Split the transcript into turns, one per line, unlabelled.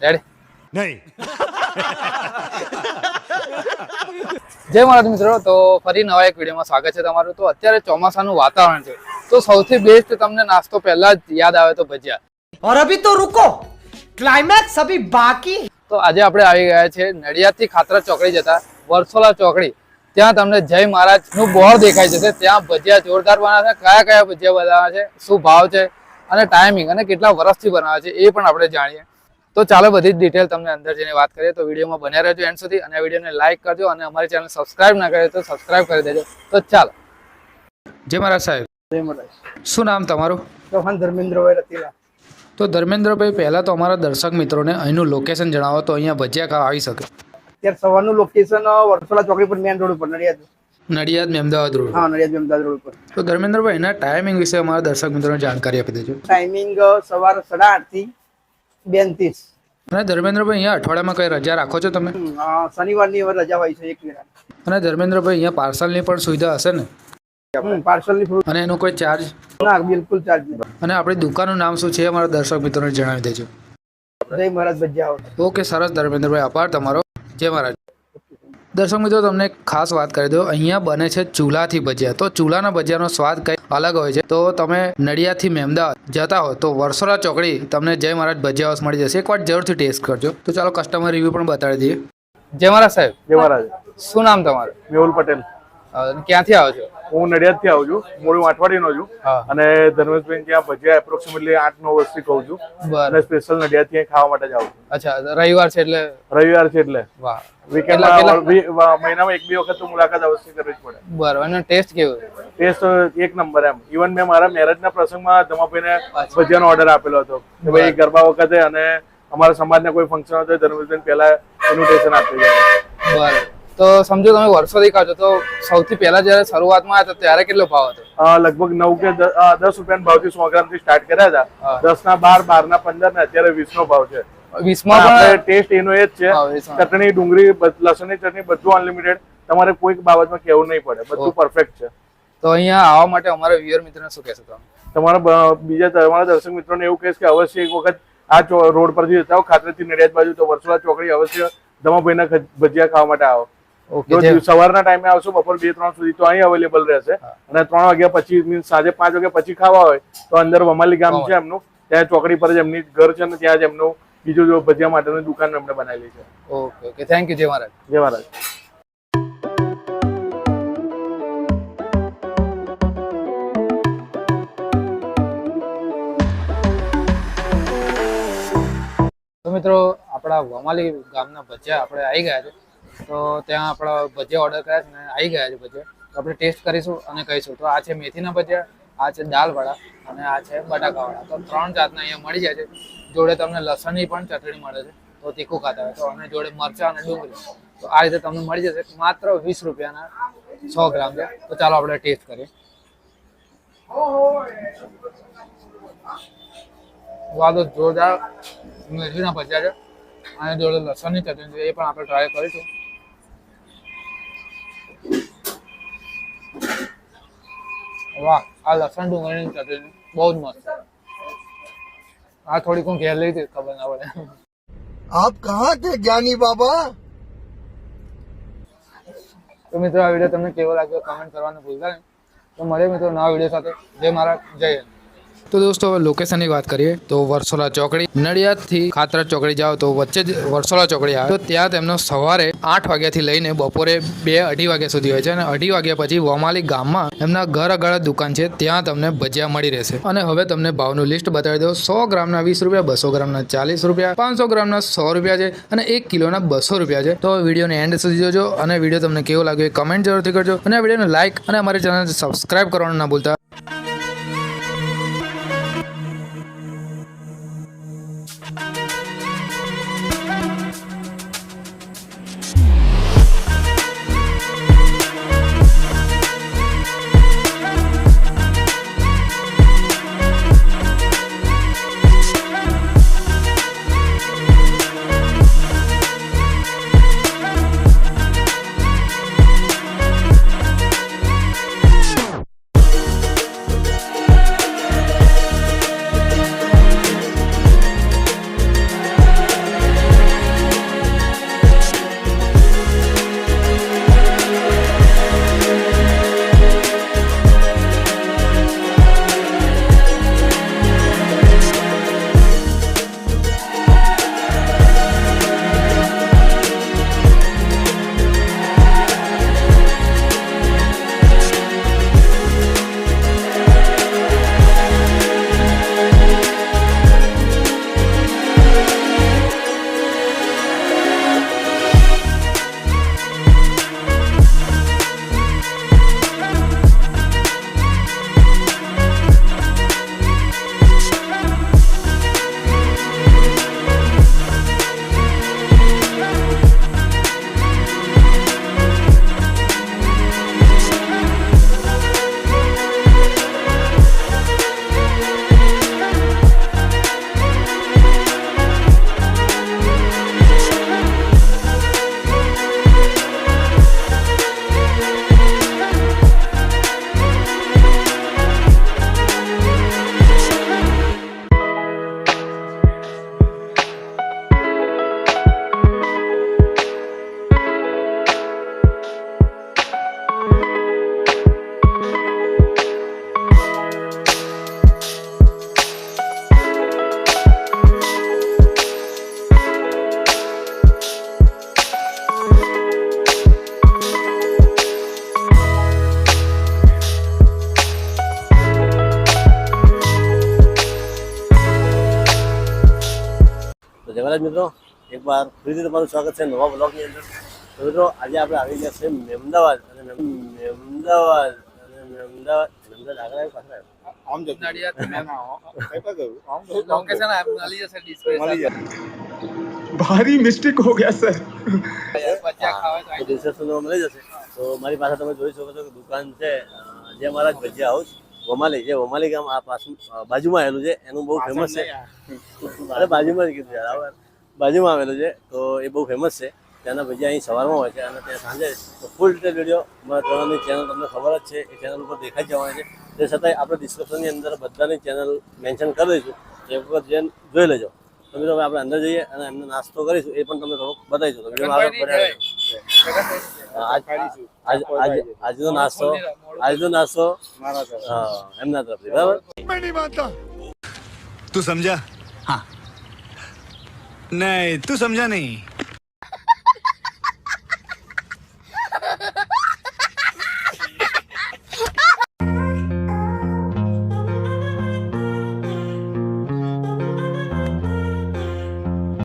Ready
નહીં.
જય મહારાજ મિત્રો તો ફરી નવા એક વિડીયોમાં સ્વાગત છે તમારું. તો અત્યારે ચોમાસાનું વાતાવરણ છે. તો સૌથી બેસ્ટ તમને નાસ્તો પહેલા જ યાદ આવે તો ભજીયા.
ઓર અભી તો રૂકો ક્લાઇમેક્સ અભી બાકી
તો આજે આપણે આવી ગયા છે નડિયાદથી ખાતરા ચોકડી જતા વરસોલા ચોકડી. ત્યાં તમને જય મહારાજનું બોર્ડ દેખાય જશે ત્યાં ભજીયા જોરદાર બનાવે છે. કયા કયા ભજીયા બનાવે છે? શું ભાવ છે? અને ટાઈમિંગ અને કેટલા વર્ષથી બનાવે છે એ પણ આપણે જાણીએ. તો ચાલો બધી જ ડિટેલ તમને અંદર જઈને વાત કરીએ. તો વિડીયોમાં બન્યા રહેજો એન્ડ સુધી અને વિડીયોને લાઇક કરજો અને અમારી ચેનલ સબસ્ક્રાઇબ ના કરે તો સબસ્ક્રાઇબ કરી દેજો. તો ચાલો. જય મહારાજ સાહેબ.
જય મહારાજ.
શું નામ તમારું?
ચૌહાણ ધર્મેન્દ્રભાઈ રતિલા
તો ધર્મેન્દ્રભાઈ પહેલા તો અમારા દર્શક મિત્રોને અહીંનું લોકેશન જણાવો તો અહીંયા ભજીયા ખાવા આવી શકે.
અત્યારે સવારનું લોકેશન વરસોલા ચોકડી પર મેન રોડ ઉપર નડિયાદ.
નડિયાદ મહેમદાવાદ રોડ
હા નડિયાદ અમદાવાદ રોડ ઉપર.
તો ધર્મેન્દ્રભાઈ એના ટાઈમિંગ વિશે અમારા દર્શક મિત્રોને જાણકારી આપી દેજો.
ટાઈમિંગ સવાર સાડા આઠ ત્રીસ
અને ધર્મેન્દ્રભાઈ અહીંયા અઠવાડિયામાં કઈ રજા રાખો છો તમે?
શનિવારની હવે રજા હોય છે એક વિરાટ
અને ધર્મેન્દ્રભાઈ અહીંયા પાર્સલની પણ સુવિધા હશે ને?
પાર્સલની
અને એનો કોઈ ચાર્જ
ના બિલકુલ ચાર્જ નહીં.
અને આપણી દુકાનનું નામ શું છે અમારા દર્શક મિત્રોને જણાવી દેજો.
જય મહારાજ ભજીયા
ઓકે સરસ ધર્મેન્દ્રભાઈ આભાર તમારો. જય મહારાજ. દર્શક મિત્રો તમને ખાસ વાત કરી દો અહીંયા બને છે ચૂલાથી ભજીયા. તો ચૂલાના ભજીયાનો સ્વાદ કંઈ અલગ હોય છે. તો તમે નડિયાદથી મહેમદાવાદ જતા હો તો વર્ષોલા ચોકડી તમને જય મહારાજ ભજીયા હાઉસ મળી જશે. એકવાર જરૂરથી ટેસ્ટ કરજો. તો ચાલો કસ્ટમર રિવ્યુ પણ બતાવી દઈએ. જય મહારાજ સાહેબ.
જય મહારાજ.
શું નામ તમારું?
મેહુલ પટેલ.
ક્યાંથી આવો છો?
હું નડિયાદથી આવું છું. મૂળ વાટવાડીનો છું. અને ધર્મેશભાઈ ત્યાં ભજીયા એપ્રોક્સિમેટલી આઠ નવ વર્ષથી ખાઉં છું. અને સ્પેશિયલ નડિયાદથી ખાવા માટે જ આવું છું.
અચ્છા રવિવાર છે એટલે?
રવિવાર છે એટલે. મહિનામાં એક બે વખત તો મુલાકાત અવશ્ય કરવી જ પડે.
બરાબર. અને ટેસ્ટ કેવો?
ટેસ્ટ એક નંબર એમ. ઇવન મેં મારા મેરેજના પ્રસંગમાં ધમાભાઈને ભજીયાનો ઓર્ડર આપેલો હતો. કે ભાઈ ગરબા વખતે અને અમારા સમાજના કોઈ ફંક્શન હોય તો ધર્મેશભાઈ પહેલા ઇન્વિટેશન આપી જાય
બરાબર. તો સમજો તમે વર્ષોથી છો તો સૌથી પહેલા જ્યારે શરૂઆતમાં હતા ત્યારે કેટલો ભાવ હતો?
લગભગ નવ કે દસ રૂપિયાના ભાવથી સો ગ્રામથી સ્ટાર્ટ કર્યા હતા. દસ ના બાર બાર ના પંદર ને અત્યારે વીસ નો ભાવ છે.
વીસમાં પણ
ટેસ્ટ એનો એ જ છે. ચટણી ડુંગળી લસણની ચટણી બધું અનલિમિટેડ. તમારે કોઈક બાબતમાં કહેવું નહીં પડે. બધું પરફેક્ટ છે.
તો અહીંયા આવવા માટે અમારા વ્યુઅર મિત્રને શું કહેશો તમે?
તમારા બીજા તમારા દર્શક મિત્રોને એવું કહીશ કે અવશ્ય એક વખત આ રોડ પરથી જતા હો ખાતરેથી નડિયાદ બાજુ તો વર્ષોલા ચોકડી અવશ્ય ધમાભાઈના ભજીયા ખાવા માટે આવો.
ઓકે
સવારના ટાઈમે આવશો બપોર બે ત્રણ સુધી તો અહીં અવેલેબલ રહેશે. અને ત્રણ વાગ્યા પછી મીન્સ સાંજે પાંચ વાગ્યા પછી ખાવા હોય તો અંદર વમાલી ગામ છે એમનું. ત્યાં ચોકડી પર જ એમની ઘર છે ને ત્યાં જ એમનું બીજું જો ભજીયા માટેની દુકાન એમણે બનાવેલી છે.
ઓકે ઓકે થેન્ક યુ જય મહારાજ.
જય મહારાજ.
તો મિત્રો આપણા વમાલી ગામના ભજીયા આપણે આવી ગયા છે. તો ત્યાં આપણા ભજીયા ઓર્ડર કર્યા છે ને આવી ગયા છે ભજીયા. તો આપણે ટેસ્ટ કરીશું અને કહીશું. તો આ છે મેથીના ભજીયા, આ છે દાલવાળા અને આ છે બટાકાવાળા. તો ત્રણ જાતના અહીંયા મળી જાય છે. જોડે તમને લસણની પણ ચટણી મળે છે. તો તીખું ખાતા હોય. તો અને જોડે મરચાં અને ડુંગળી. તો આ રીતે તમને મળી જશે. માત્ર વીસ રૂપિયાના સો ગ્રામ છે. તો ચાલો આપણે ટેસ્ટ કરીએ. વાદો જોરદાર મેથીના ભજીયા છે. અને જોડે લસણની ચટણી છે. એ પણ આપણે ટ્રાય કરીશું. વાહ આ લસણ ડુંગળીની ચટણી બહુ જ મસ્ત. આ થોડીક હું ઘેર લઈ હતી ખબર ના પડે.
આપ કહા થે જ્ઞાની બાબા?
તો મિત્રો આ વીડિયો તમને કેવો લાગ્યો? કમેન્ટ કરવાનું ભૂલતા નહીં. તો મળે મિત્રો નવા વીડિયો સાથે. જય મારા જય તો દોસ્તો, હવે લોકેશનની વાત કરીએ તો વર્સોલા ચોકડી. નડિયાદથી ખાતરા ચોકડી જાઓ તો વચ્ચે જ વર્ષોલા ચોકડી આવે. તો ત્યાં તેમનો સવારે આઠ વાગ્યાથી લઈને બપોરે બે અઢી વાગ્યા સુધી હોય છે અને અઢી વાગ્યા પછી વમાલી ગામમાં એમના ઘર આગળ દુકાન છે. ત્યાં તમને ભજીયા મળી રહેશે. અને હવે તમને ભાવનું લિસ્ટ બતાવી દો સો ગ્રામના વીસ રૂપિયા, બસો ગ્રામના ચાલીસ રૂપિયા, પાંચસો ગ્રામના સો રૂપિયા છે અને એક કિલોના બસો રૂપિયા છે. તો વિડીયોને એન્ડ સુધી જોજો અને વીડિયો તમને કેવો લાગ્યો એ કમેન્ટ જરૂરથી કરજો. અને આ વિડીયોને લાઇક અને અમારી ચેનલ સબસ્ક્રાઇબ કરવાનું ના ભૂલતા.
Bye. जयराज मित्रों एक बार फरी स्वागत है नवा ब्लॉग तो मित्रों आज
आप आई गया से
भारी मिस्टेक हो गया सर
बच्चा तो मेरी पास तुम जो दुकान से जे हमारा भजिया हाउस વમાલી જે વમાલી ગામ આ પાછું બાજુમાં આવેલું છે એનું બહુ ફેમસ છે. અરે બાજુમાં જ કીધું યાર બાજુમાં આવેલું છે તો એ બહુ ફેમસ છે. ત્યાંના ભજીયા અહીં સવારમાં હોય છે અને ત્યાં સાંજે ફૂલ ડિટેલ વીડિયો મારા ત્રણની ચેનલ તમને ખબર જ છે એ ચેનલ ઉપર દેખાઈ જવાની છે. તે છતાંય આપણે ડિસ્ક્રિપ્શનની અંદર બધાની ચેનલ મેન્શન કરી દઈશું. એ વખત જઈને જોઈ લેજો. તો મિત્રો હવે આપણે અંદર જઈએ અને એમને નાસ્તો કરીશું એ પણ તમને થોડુંક બતાવીશું. તો વિડીયોમાં આજનો નાસ્તો આજનો નાસ્તો એમના
તું સમજા? હા. નહીં તું સમજા નહીં.